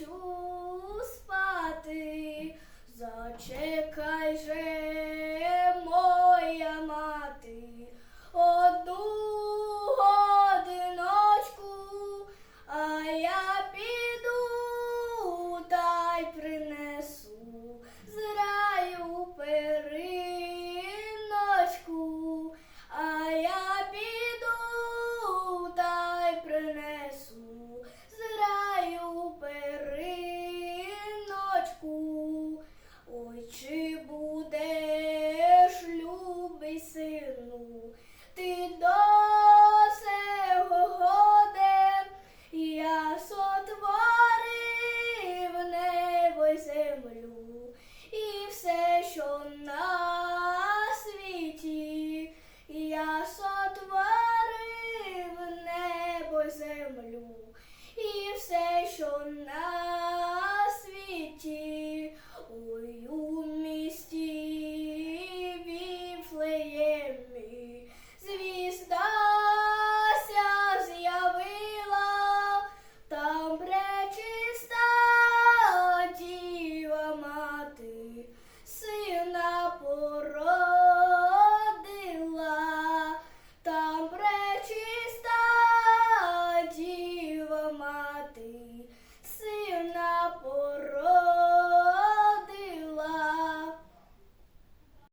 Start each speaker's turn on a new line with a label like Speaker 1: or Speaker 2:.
Speaker 1: хочу спати, зачекай же. So nah.